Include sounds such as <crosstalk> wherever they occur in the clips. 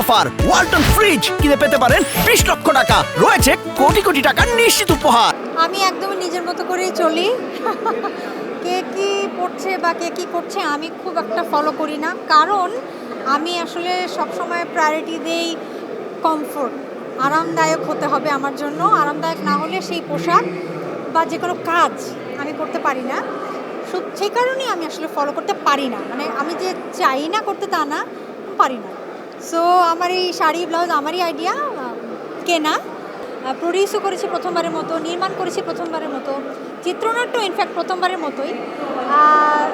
Offer. Walton fridge কিনে পেতে পারেন বিশ লক্ষ টাকা। রয়েছে কোটি কোটি টাকার নিশ্চিত উপহার। আমি একদমই নিজের মতো করেই চলি। কে কি পড়ছে বা কে কি করছে আমি খুব একটা ফলো করি না। কারণ আমি আসলে সবসময় প্রায়োরিটি দেই কমফোর্ট আরামদায়ক হতে হবে আমার জন্য। আরামদায়ক না হলে সেই পোশাক বা যে কোনো কাজ আমি করতে পারি না। সেই কারণেই আমি আসলে ফলো করতে পারি না। মানে আমি যে চাই না করতে তা না, পারি না। সো আমার এই শাড়ি ব্লাউজ আমারই আইডিয়া কেনা। প্রডিউসও করেছি প্রথমবারের মতো, নির্মাণ করেছি প্রথমবারের মতো, চিত্রনাট্য ইনফ্যাক্ট প্রথমবারের মতোই। আর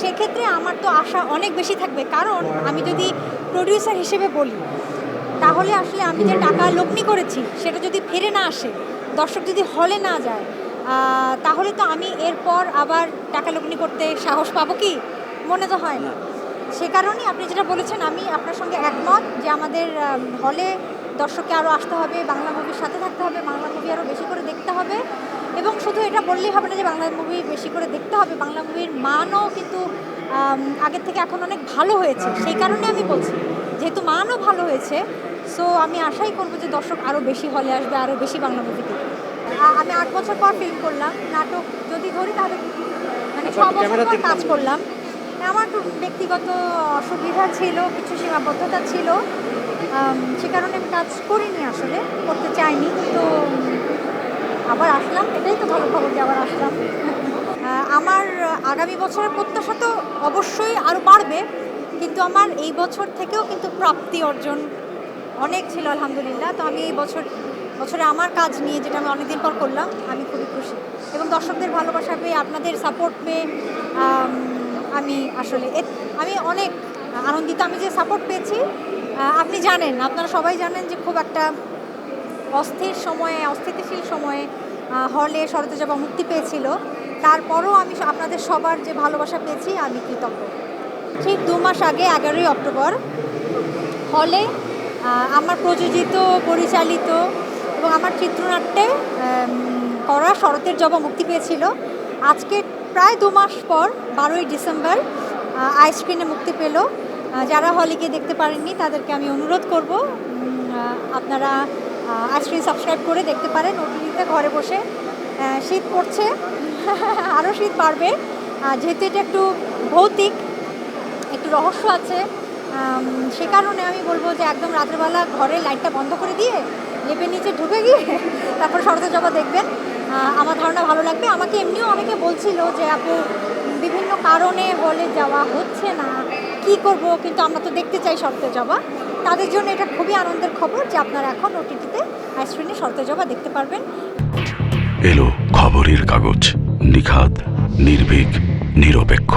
সেক্ষেত্রে আমার তো আশা অনেক বেশি থাকবে, কারণ আমি যদি প্রডিউসার হিসেবে বলি, তাহলে আসলে আমি যে টাকা লগ্নি করেছি, সেটা যদি ফিরে না আসে, দর্শক যদি হলে না যায় তাহলে তো আমি এরপর আবার টাকা লগ্নি করতে সাহস পাবো কি? মনে তো হয় না। সে কারণেই আপনি যেটা বলেছেন আমি আপনার সঙ্গে একমত যে আমাদের হলে দর্শককে আরও আসতে হবে বাংলা মুভির সাথে থাকতে হবে বাংলা মুভি আরও বেশি করে দেখতে হবে এবং শুধু এটা বললেই হবে না যে বাংলা মুভি বেশি করে দেখতে হবে বাংলা মুভির মানও কিন্তু আগের থেকে এখন অনেক ভালো হয়েছে। সেই কারণে আমি বলছি যেহেতু মানও ভালো হয়েছে সো আমি আশাই করব যে দর্শক আরও বেশি হলে আসবে আরও বেশি বাংলা মুভি দেখবে। আমি আট বছর পর ফিল্ম করলাম নাটক যদি ধরি তাহলে মানে ছ বছর পর কাজ করলাম। আমার একটু ব্যক্তিগত অসুবিধা ছিল, কিছু সীমাবদ্ধতা ছিল। সে কারণে আমি কাজ করিনি আসলে, করতে চাইনি। তো আবার আসলাম, এটাই তো ভালো খবর যে আবার আসলাম। আমার আগামী বছরের প্রত্যাশা তো অবশ্যই আরও বাড়বে, কিন্তু আমার এই বছর থেকেও কিন্তু প্রাপ্তি অর্জন অনেক ছিল, আলহামদুলিল্লাহ। তো আমি এই বছর, বছরে আমার কাজ নিয়ে যেটা আমি অনেকদিন পর করলাম, আমি খুবই খুশি। এবং দর্শকদের ভালোবাসা পেয়ে, আপনাদের সাপোর্ট পেয়ে আসলে। আমি অনেক আনন্দিত, আমি যে সাপোর্ট পেয়েছি আপনি জানেন, আপনারা সবাই জানেন যে খুব একটা অস্থির সময়ে, অস্থিতিশীল সময়ে হলে শরৎজবা মুক্তি পেয়েছিল। তারপরও আমি আপনাদের সবার যে ভালোবাসা পেয়েছি, আমি কৃতজ্ঞ। ঠিক দু মাস আগে, এগারোই অক্টোবর, হলে আমার প্রযোজিত, পরিচালিত এবং আমার চিত্রনাট্যে করা শরতের জবা মুক্তি পেয়েছিল। আজকে প্রায় দু মাস পর, বারোই ডিসেম্বর আইস্ক্রিনে মুক্তি পেল। যারা হলে গিয়ে দেখতে পারেননি, তাদেরকে আমি অনুরোধ করব আপনারা আইস্ক্রিন সাবস্ক্রাইব করে দেখতে পারেন ওটিভিতে ঘরে বসে। শীত পড়ছে <laughs> আরও শীত বাড়বে। যেহেতু এটা একটু ভৌতিক, একটু রহস্য আছে সে কারণে আমি বলব যে একদম রাত্রেবেলা ঘরে লাইটটা বন্ধ করে দিয়ে লেপের নিচে ঢুকে গিয়ে <laughs> তারপর শরতের জবা দেখবেন আমার ধারণা ভালো লাগবে। আমাকে এমনিও অনেকে বলছিল যে আপু বিভিন্ন কারণে হলে যাওয়া হচ্ছে না, কি করব? কিন্তু আমরা তো দেখতে চাই শর্তে জবা। তাদের জন্য এটা খুবই আনন্দের খবর যে আপনারা এখন ওটিটিতে আইসক্রিনে শর্তে জবা দেখতে পারবেন। এলো খবরের কাগজ, নিখাদ, নির্ভীক, নিরপেক্ষ।